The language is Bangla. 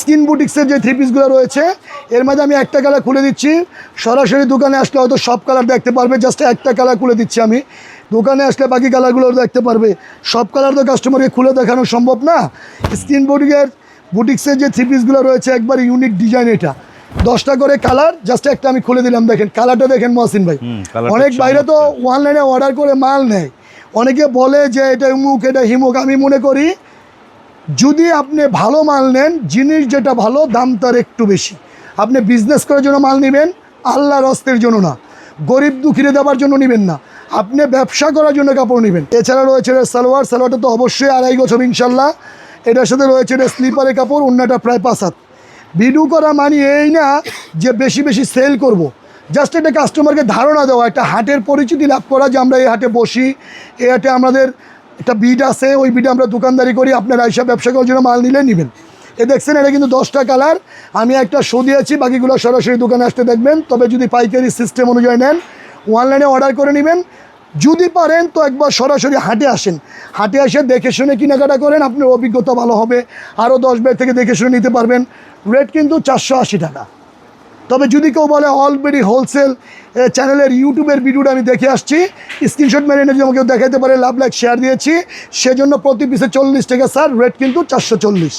স্কিন বুটিক্সের যে থ্রি পিসগুলো রয়েছে এর মধ্যে আমি একটা কালার খুলে দিচ্ছি। সরাসরি দোকানে আসলে হয়তো সব কালার দেখতে পারবে জাস্ট একটা কালার খুলে দিচ্ছি আমি। দোকানে আসলে বাকি কালারগুলো দেখতে পারবে। সব কালার তো কাস্টমারকে খুলে দেখানো সম্ভব না। স্কিন বুটিকের বুটিক্সের যে থ্রি পিসগুলো রয়েছে একবার ইউনিক ডিজাইন এটা। দশটা করে কালার জাস্ট একটা আমি খুলে দিলাম দেখেন। কালারটা দেখেন মহসিন ভাই। অনেক বাইরে তো অনলাইনে অর্ডার করে মাল নেয়। অনেকে বলে যে এটা মুখ এটা হিমুক আমি মনে করি যদি আপনি ভালো মাল নেন, জিনিস যেটা ভালো, দাম তার একটু বেশি। আপনি বিজনেস করার জন্য মাল নেবেন, আল্লাহর অস্তের জন্য না। গরিব দুঃখীরে দেওয়ার জন্য নেবেন না। আপনি ব্যবসা করার জন্য কাপড় নেবেন। এছাড়া রয়েছে এটা সালোয়ার, সালোয়ারটা তো অবশ্যই আড়াই বছর ইনশাল্লাহ। এটার সাথে রয়েছে এটা স্লিপারের কাপড়, অন্যটা প্রায় পাঁচ হাত। ভিডিও করা মানে এই না যে বেশি বেশি সেল করব। জাস্ট একটা কাস্টমারকে ধারণা দেওয়া, একটা হাটের পরিচিতি লাভ করা যে আমরা এই হাটে বসি, এই হাটে আমাদের একটা বিড আছে, ওই বিডে আমরা দোকানদারি করি, আপনারা এইসব ব্যবসা করার জন্য মাল নিলে নেবেন। এ দেখছেন, এটা কিন্তু দশটা কালার। আমি একটা শো দিয়েছি, বাকিগুলো সরাসরি দোকানে আসতে দেখবেন। তবে যদি পাইকারি সিস্টেম অনুযায়ী নেন অনলাইনে অর্ডার করে নেবেন। যদি পারেন, তো একবার সরাসরি হাটে আসেন। হাটে এসে দেখে শুনে কেনাকাটা করেন, আপনার অভিজ্ঞতা ভালো হবে। আরও দশ বের থেকে দেখে শুনে নিতে পারবেন। রেট কিন্তু চারশো আশি টাকা। তবে যদি কেউ বলে অলরেডি হোলসেল চ্যানেলের ইউটিউবের ভিডিওটা আমি দেখে আসছি, স্ক্রিনশট মেরে যদি আমাকে দেখাতে পারে, লাভ, লাইক শেয়ার দিয়েছি, সেজন্য প্রতি পিসে চল্লিশ টাকা, স্যার রেট কিন্তু চারশো চল্লিশ।